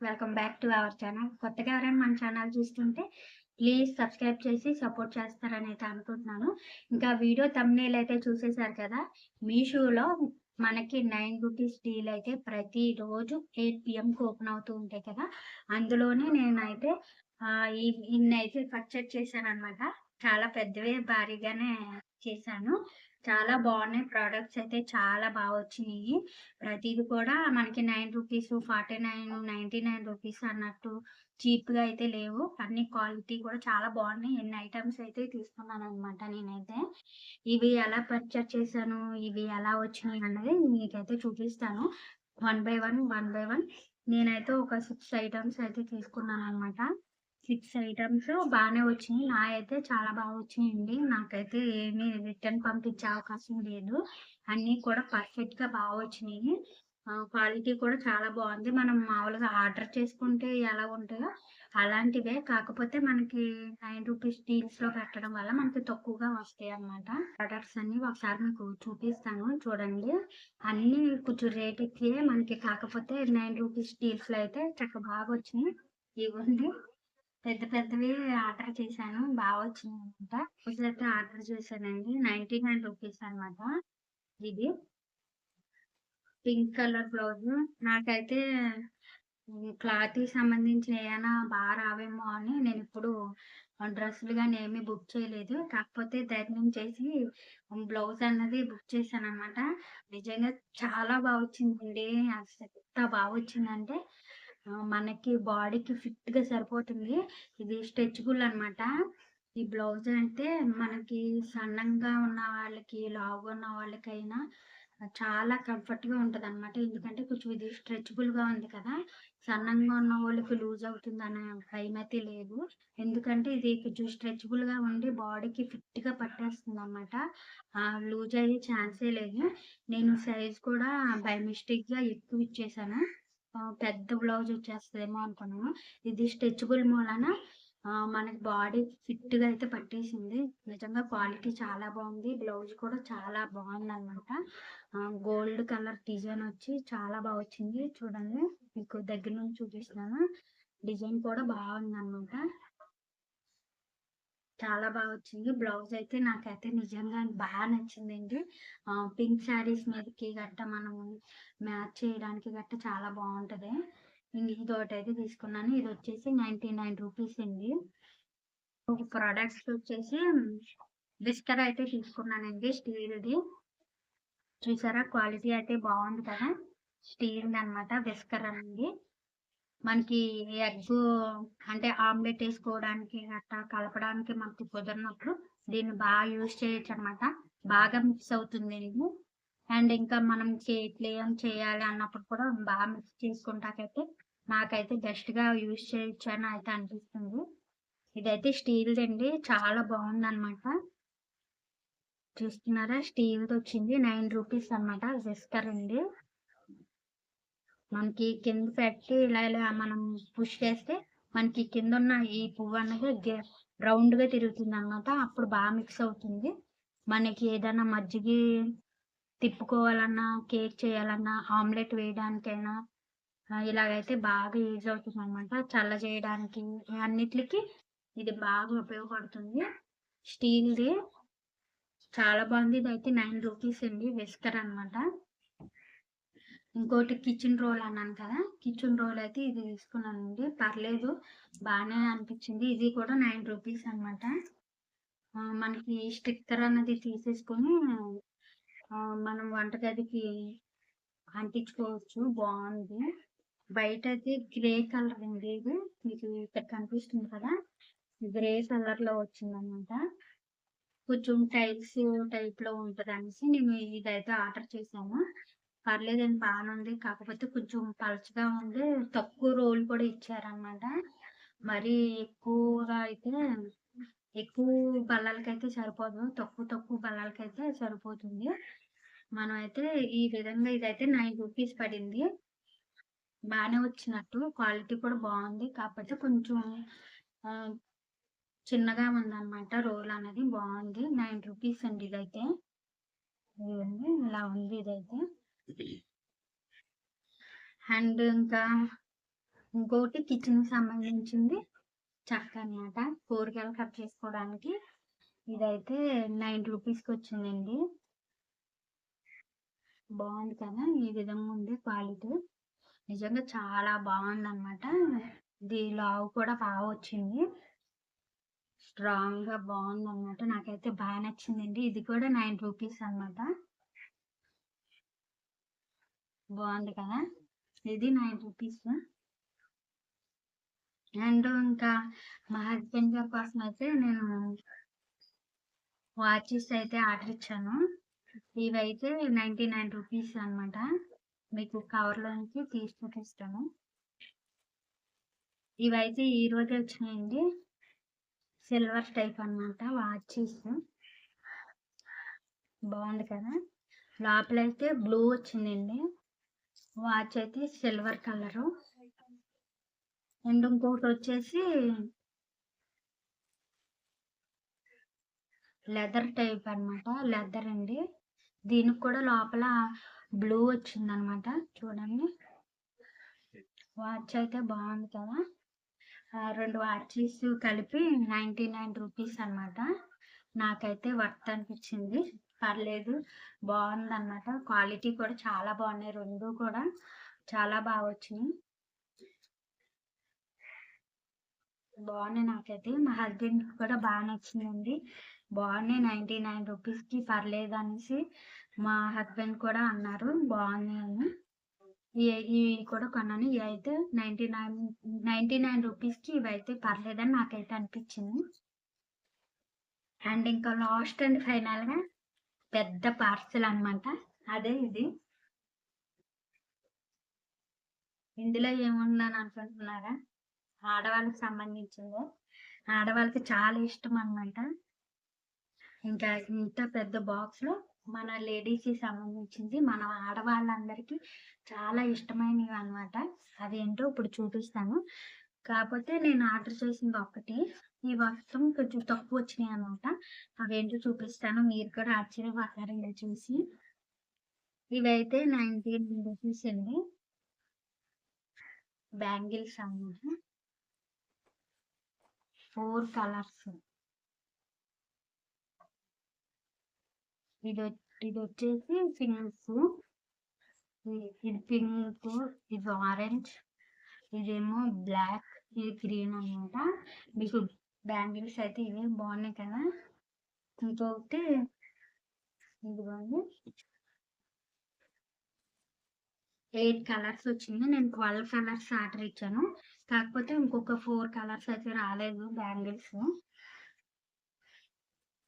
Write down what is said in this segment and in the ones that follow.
Welcome back to our channel కొత్తగా ఎవరైనా మన ఛానల్ చూస్తుంటే ప్లీజ్ సబ్స్క్రైబ్ చేసి సపోర్ట్ చేస్తారని అయితే అనుకుంటున్నాను. ఇంకా వీడియో తమ్నేల్ అయితే చూసేశారు కదా మీషోలో మనకి నైన్ రూపీస్ డీల్ అయితే ప్రతిరోజు ఎయిట్ పిఎంకి ఓపెన్ అవుతూ ఉంటాయి కదా. అందులోనే నేనైతే ఈ ఇన్ని అయితే చేశాను అనమాట చాలా పెద్దవి భారీగానే చేశాను. చాలా బాగున్నాయి ప్రోడక్ట్స్ అయితే. చాలా బాగా వచ్చినాయి. ప్రతిది కూడా మనకి nine rupees forty nine ninety nine rupees అన్నట్టు చీప్గా అయితే లేవు. అన్ని క్వాలిటీ కూడా చాలా బాగున్నాయి. ఎన్ని ఐటమ్స్ అయితే తీసుకున్నాను అనమాట నేనైతే. ఇవి ఎలా పర్చేస్ చేశాను ఇవి ఎలా వచ్చినాయి అన్నది మీకైతే చూపిస్తాను. One by one one by one నేనైతే ఒక సిక్స్ ఐటమ్స్ అయితే తీసుకున్నాను అనమాట సిక్స్ ఐటమ్స్ బాగానే వచ్చినాయి. నా అయితే చాలా బాగా వచ్చినాయండి. నాకైతే ఏమీ రిటర్న్ పంపించే అవకాశం లేదు. అన్నీ కూడా పర్ఫెక్ట్గా బాగా వచ్చినాయి. క్వాలిటీ కూడా చాలా బాగుంది. మనం మామూలుగా ఆర్డర్ చేసుకుంటే ఎలా ఉంటాయో అలాంటివే. కాకపోతే మనకి నైన్ రూపీస్ డీల్స్లో పెట్టడం వల్ల మనకి తక్కువగా వస్తాయి అన్నమాట. ప్రొడక్ట్స్ అన్ని ఒకసారి మీకు చూపిస్తాను. చూడండి. అన్ని కొంచెం రేట్ ఎక్కువే మనకి. కాకపోతే నైన్ రూపీస్ డీల్స్లో అయితే చక్కగా బాగా వచ్చినాయి. ఇవ్వండి. పెద్ద పెద్దవి ఆర్డర్ చేశాను. బాగా వచ్చింది అనమాట అయితే ఆర్డర్ చేశానండి. నైన్టీ నైన్ రూపీస్ అనమాట ఇది. Pink colour blouse. నాకైతే క్లాత్కి సంబంధించిన ఏమైనా బాగా రావేమో అని నేను ఇప్పుడు డ్రెస్సులు కానీ ఏమీ బుక్ చేయలేదు. కాకపోతే ధైర్యం చేసి బ్లౌజ్ అన్నది బుక్ చేశాను అనమాట నిజంగా చాలా బాగా వచ్చిందండి. అసలు ఎంత బాగా వచ్చిందంటే మనకి బాడీకి ఫిట్గా సరిపోతుంది. ఇది స్ట్రెచబుల్ అనమాట ఈ బ్లౌజ్ అంటే మనకి సన్నంగా ఉన్న వాళ్ళకి లావుగా ఉన్న వాళ్ళకైనా చాలా కంఫర్ట్గా ఉంటది అనమాట ఎందుకంటే కొంచెం ఇది స్ట్రెచబుల్గా ఉంది కదా. సన్నంగా ఉన్న వాళ్ళకి లూజ్ అవుతుంది అనే భయం అయితే లేదు. ఎందుకంటే ఇది కొంచెం స్ట్రెచబుల్గా ఉండి బాడీకి ఫిట్గా పట్టేస్తుంది అనమాట లూజ్ అయ్యే ఛాన్సే లేదు. నేను సైజ్ కూడా బై మిస్టేక్గా ఎక్కువ ఇచ్చేసాను. పెద్ద బ్లౌజ్ వచ్చేస్తుందేమో అనుకున్నాను. ఇది స్ట్రెచబుల్ మూలన మనకి బాడీ ఫిట్గా అయితే పట్టేసింది. నిజంగా క్వాలిటీ చాలా బాగుంది. బ్లౌజ్ కూడా చాలా బాగుంది అనమాట గోల్డ్ కలర్ డిజైన్ వచ్చి చాలా బాగా వచ్చింది. చూడండి మీకు దగ్గర నుంచి చూపిస్తున్నాను. డిజైన్ కూడా బాగుంది అనమాట చాలా బాగా వచ్చింది. బ్లౌజ్ అయితే నాకైతే నిజంగా బాగా నచ్చిందండి. పింక్ శారీస్ మీదకి గట్ట మనం మ్యాచ్ చేయడానికి గట్ట చాలా బాగుంటుంది. ఇంక ఇది ఒకటి అయితే తీసుకున్నాను. ఇది వచ్చేసి నైన్టీ నైన్ రూపీస్ అండి. ఒక ప్రోడక్ట్స్ వచ్చేసి బిస్కర్ అయితే తీసుకున్నానండి స్టీల్ది. చూసారా? క్వాలిటీ అయితే బాగుంది కదా? స్టీల్ అనమాట విస్కర్ అనేది. మనకి ఎగ్ అంటే ఆమ్లెట్ వేసుకోవడానికి అట్లా కలపడానికి మనకి కుదరినప్పుడు దీన్ని బాగా యూజ్ చేయొచ్చు అనమాట బాగా మిక్స్ అవుతుంది ఇది. అండ్ ఇంకా మనం చేయట్లేం ఏం చేయాలి అన్నప్పుడు కూడా బాగా మిక్స్ చేసుకుంటాకైతే నాకైతే బెస్ట్గా యూజ్ చేయొచ్చు అని అయితే అనిపిస్తుంది. ఇదైతే స్టీల్ అండి. చాలా బాగుంది అనమాట చూస్తున్నారా? స్టీల్ వచ్చింది. నైన్ రూపీస్ అన్నమాట. విస్కర్ అండి. మనకి కింద పెట్టి ఇలా ఇలా మనం పుష్ చేస్తే మనకి కింద ఉన్న ఈ పువ్వు అనేది రౌండ్గా తిరుగుతుంది అనమాట అప్పుడు బాగా మిక్స్ అవుతుంది. మనకి ఏదైనా మజ్జిగ తిప్పుకోవాలన్నా కేక్ చేయాలన్నా ఆమ్లెట్ వేయడానికైనా ఇలాగైతే బాగా యూజ్ అవుతుంది అనమాట చల్ల చేయడానికి అన్నిటికి ఇది బాగా ఉపయోగపడుతుంది. స్టీల్ది చాలా బాగుంది. ఇది అయితే నైన్ రూపీస్ అండి. విస్కర్ అన్నమాట. ఇంకోటి కిచెన్ రోల్ అన్నాను కదా కిచెన్ రోల్ అయితే ఇది తీసుకున్నానండి. పర్లేదు బాగానే అనిపించింది. ఇది కూడా నైన్ రూపీస్ అనమాట మనకి స్టిక్కర్ అన్నది తీసేసుకొని మనం వంటగదికి అంటించుకోవచ్చు. బాగుంది. బయట అయితే గ్రే కలర్ అండి ఇది మీకు ఇక్కడ కనిపిస్తుంది కదా గ్రే కలర్లో వచ్చింది అనమాట కొంచెం టైల్స్ టైప్లో ఉంటుంది అనేసి నేను ఇదైతే ఆర్డర్ చేశాను. పర్లేదండి బాగానే ఉంది. కాకపోతే కొంచెం పలచగా ఉంది. తక్కువ రోల్ కూడా ఇచ్చారనమాట మరి ఎక్కువగా అయితే ఎక్కువ బల్లలకైతే సరిపోదు. తక్కువ తక్కువ బల్లలకైతే సరిపోతుంది. మనం అయితే ఈ విధంగా ఇదైతే నైన్ రూపీస్ పడింది. బాగానే వచ్చినట్టు. క్వాలిటీ కూడా బాగుంది. కాకపోతే కొంచెం చిన్నగా ఉందన్నమాట. రోల్ అనేది బాగుంది. నైన్ రూపీస్ అండి ఇదైతే. ఇదిగోండి ఇలా ఉంది ఇదైతే. అండ్ ఇంకా ఇంకోటి కిచెన్ సంబంధించింది చక్క అనమాట కూరగాయలు కట్ చేసుకోవడానికి ఇదైతే నైన్ రూపీస్కి వచ్చిందండి. బాగుంది కదా? ఈ విధంగా ఉంది క్వాలిటీ. నిజంగా చాలా బాగుంది అనమాట ఇది లావు కూడా బాగా వచ్చింది. స్ట్రాంగ్గా బాగుంది అనమాట నాకైతే బాగా నచ్చిందండి. ఇది కూడా నైన్ రూపీస్ అనమాట బాగుంది కదా? ఇది నైన్ రూపీస్. అండ్ ఇంకా మా హస్బెండ్ గారి కోసం అయితే నేను వాచెస్ అయితే ఆర్డర్ ఇచ్చాను. ఇవైతే నైంటీ నైన్ రూపీస్ అనమాట మీకు కవర్లోంచి తీసి చూపిస్తాను. ఇవైతే ఈ రోజే వచ్చినాయండి. సిల్వర్ టైప్ అనమాట వాచెస్. బాగుంది కదా? లోపలైతే బ్లూ వచ్చిందండి. వాచ్ అయితే సిల్వర్ కలరు. అండ్ ఇంకొకటి వచ్చేసి లెదర్ టైప్ అనమాట లెదర్ అండి. దీనికి కూడా లోపల బ్లూ వచ్చింది అనమాట చూడండి. వాచ్ అయితే బాగుంది కదా. రెండు వాచెస్ కలిపి నైంటీ నైన్ రూపీస్ అనమాట నాకైతే వర్త్ అనిపించింది. పర్లేదు. బాగుంది అనమాట క్వాలిటీ కూడా చాలా బాగున్నాయి. రెండు కూడా చాలా బాగా వచ్చినాయి. బాగున్నాయి నాకైతే. మా హస్బెండ్ కూడా బాగా నచ్చిందండి. బాగున్నాయి. నైంటీ నైన్ రూపీస్కి పర్లేదు అనేసి మా హస్బెండ్ కూడా అన్నారు. బాగున్నాయి అని ఇవి కూడా కొన్నాను. ఇవి అయితే నైంటీ నైన్ నైంటీ నైన్ రూపీస్కి ఇవైతే పర్లేదని నాకైతే అనిపించింది. అండ్ ఇంకా లాస్ట్ అండ్ ఫైనల్గా పెద్ద పార్సల్ అనమాట అదే ఇది. ఇందులో ఏముందని అనుకుంటున్నారా? ఆడవాళ్ళకి సంబంధించింది. ఆడవాళ్ళకి చాలా ఇష్టం అనమాట ఇంకా ఇంత పెద్ద బాక్స్లో మన లేడీస్కి సంబంధించింది. మన ఆడవాళ్ళందరికీ చాలా ఇష్టమైనవి అనమాట అదేంటో ఇప్పుడు చూపిస్తాను. కాకపోతే నేను ఆర్డర్ చేసింది ఒకటి ఈ వస్త్రం కొంచెం తక్కువ వచ్చినాయి అనమాట అవేంటో చూపిస్తాను. మీరు కూడా ఆశ్చర్యపోతారు ఇలా చూసి. ఇవైతే నైన్టీన్ రూపీస్ అండి. బ్యాంగిల్స్ అనమాట ఫోర్ కలర్స్. ఇది ఇది వచ్చేసి పింక్ ఇది పింక్ ఇది ఆరెంజ్. ఇదేమో బ్లాక్ ఇది గ్రీన్ అనమాట మీకు బ్యాంగిల్స్ అయితే ఇవే బాగున్నాయి కదా. ఇంకొకటి ఇదిగోండి. ఎయిట్ కలర్స్ వచ్చింది. నేను ట్వెల్వ్ కలర్స్ ఆర్డర్ ఇచ్చాను. కాకపోతే ఇంకొక ఫోర్ కలర్స్ అయితే రాలేదు బ్యాంగిల్స్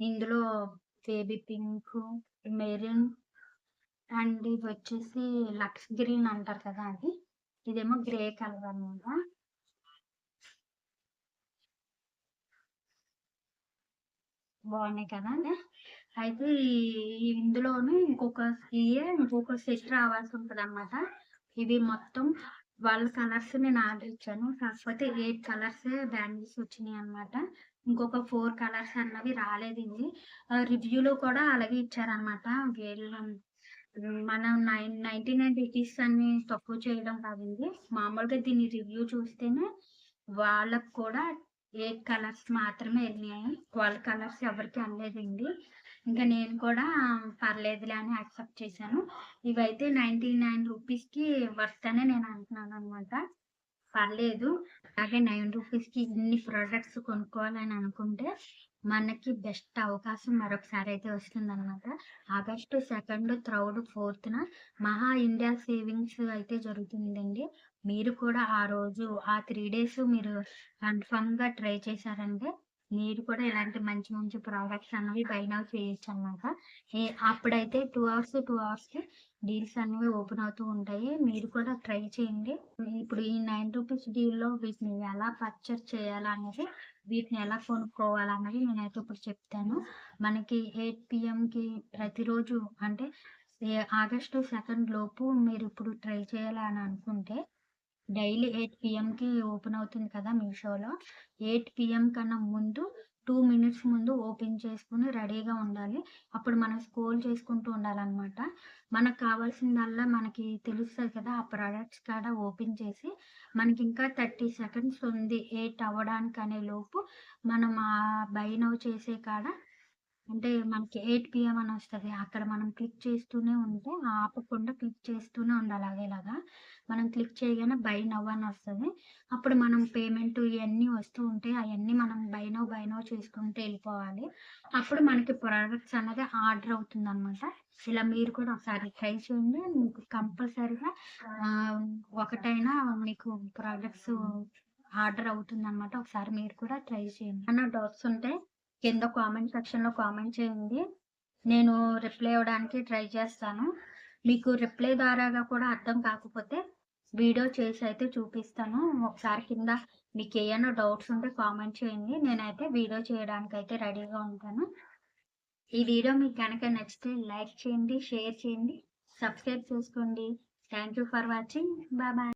ఇందులో బేబీ పింక్ మెరూన్ అండ్ ఇది వచ్చేసి లక్స్ గ్రీన్ అంటారు కదా అది. ఇదేమో గ్రే కలర్ అనమాట. బాగున్నాయి కదా? అయితే ఇందులోను ఇంకొక ఇయే ఇంకొక సెట్ రావాల్సి ఉంటుంది అనమాట ఇవి మొత్తం వాళ్ళ కలర్స్ నేను ఆర్డర్ ఇచ్చాను. కాకపోతే ఎయిట్ కలర్స్ బ్యాంగిల్స్ వచ్చినాయి అనమాట ఇంకొక ఫోర్ కలర్స్ అన్నవి రాలేదండి రివ్యూలో కూడా అలాగే ఇచ్చారనమాట వీళ్ళ మనం నైన్ నైన్టీ నైన్ రూపీస్ అన్ని తక్కువ చేయడం కాదండి. మామూలుగా దీని రివ్యూ చూస్తేనే వాళ్ళకు కూడా ఏ కలర్స్ మాత్రమే వెళ్ళినాయి. వాళ్ళ కలర్స్ ఎవరికి అనలేదండి. ఇంకా నేను కూడా పర్లేదులే అని యాక్సెప్ట్ చేశాను. ఇవైతే నైంటీ నైన్ రూపీస్కి వర్త్ అనే నేను అంటున్నాను అనమాట పర్లేదు. అలాగే నైన్ రూపీస్కి ఇన్ని ప్రోడక్ట్స్ కొనుక్కోవాలని అనుకుంటే మనకి బెస్ట్ అవకాశం మరొకసారి అయితే వస్తుందన్నమాట. ఆగస్టు సెకండ్ థర్డ్ ఫోర్త్న మహా ఇండియా సేవింగ్స్ అయితే జరుగుతుందండి. మీరు కూడా ఆ రోజు ఆ త్రీ డేస్ మీరు కన్ఫామ్గా ట్రై చేశారంటే మీరు కూడా ఇలాంటి మంచి మంచి ప్రోడక్ట్స్ అనేవి బై నౌ చేయొచ్చు అనమాట అప్పుడైతే టూ అవర్స్ టూ అవర్స్కి డీల్స్ అనేవి ఓపెన్ అవుతూ ఉంటాయి. మీరు కూడా ట్రై చేయండి. ఇప్పుడు ఈ నైన్ రూపీస్ డీల్లో వీటిని ఎలా పర్చేస్ చేయాలనేది వీటిని ఎలా కొనుక్కోవాలన్నది నేనైతే ఇప్పుడు చెప్తాను. మనకి ఎయిట్ పిఎంకి ప్రతిరోజు అంటే ఆగస్టు సెకండ్ లోపు మీరు ఇప్పుడు ట్రై చేయాలని అనుకుంటే డైలీ ఎయిట్ పిఎంకి ఓపెన్ అవుతుంది కదా మీషోలో. ఎయిట్ పిఎం కన్నా ముందు టూ మినిట్స్ ముందు ఓపెన్ చేసుకుని రెడీగా ఉండాలి. అప్పుడు మనం స్క్రోల్ చేసుకుంటూ ఉండాలన్నమాట. మనకు కావాల్సిందల్లా మనకి తెలుస్తుంది కదా ఆ ప్రోడక్ట్స్ కాడ ఓపెన్ చేసి మనకి ఇంకా థర్టీ సెకండ్స్ ఉంది. ఎయిట్ అవ్వడానికి అనే లోపు మనం ఆ బై నౌ చేసే కాడ అంటే మనకి ఎయిట్ పిఎం అని వస్తుంది. అక్కడ మనం క్లిక్ చేస్తూనే ఉంటే ఆపకుండా క్లిక్ చేస్తూనే ఉండాలి అదేలాగా మనం క్లిక్ చేయగానే బై నవ్ అని వస్తుంది. అప్పుడు మనం పేమెంట్ ఇవన్నీ వస్తూ ఉంటాయి అవన్నీ మనం బై నవ్ బై నవ్ చేసుకుంటూ వెళ్ళిపోవాలి. అప్పుడు మనకి ప్రోడక్ట్స్ అనేది ఆర్డర్ అవుతుంది అనమాట ఇలా మీరు కూడా ఒకసారి ట్రై చేయండి. మీకు కంపల్సరీగా ఒకటైనా మీకు ప్రోడక్ట్స్ ఆర్డర్ అవుతుంది అనమాట ఒకసారి మీరు కూడా ట్రై చేయండి. అన్న డౌట్స్ ఉంటే కింద కామెంట్ సెక్షన్లో కామెంట్ చేయండి. నేను రిప్లై ఇవ్వడానికి ట్రై చేస్తాను. మీకు రిప్లై ద్వారాగా కూడా అర్థం కాకపోతే వీడియో చేసి అయితే చూపిస్తాను. ఒకసారి కింద మీకు ఏమైనా డౌట్స్ ఉంటే కామెంట్ చేయండి. నేనైతే వీడియో చేయడానికి అయితే రెడీగా ఉంటాను. ఈ వీడియో మీకు కనుక నచ్చితే లైక్ చేయండి షేర్ చేయండి సబ్స్క్రైబ్ చేసుకోండి. Thank you for watching. Bye bye.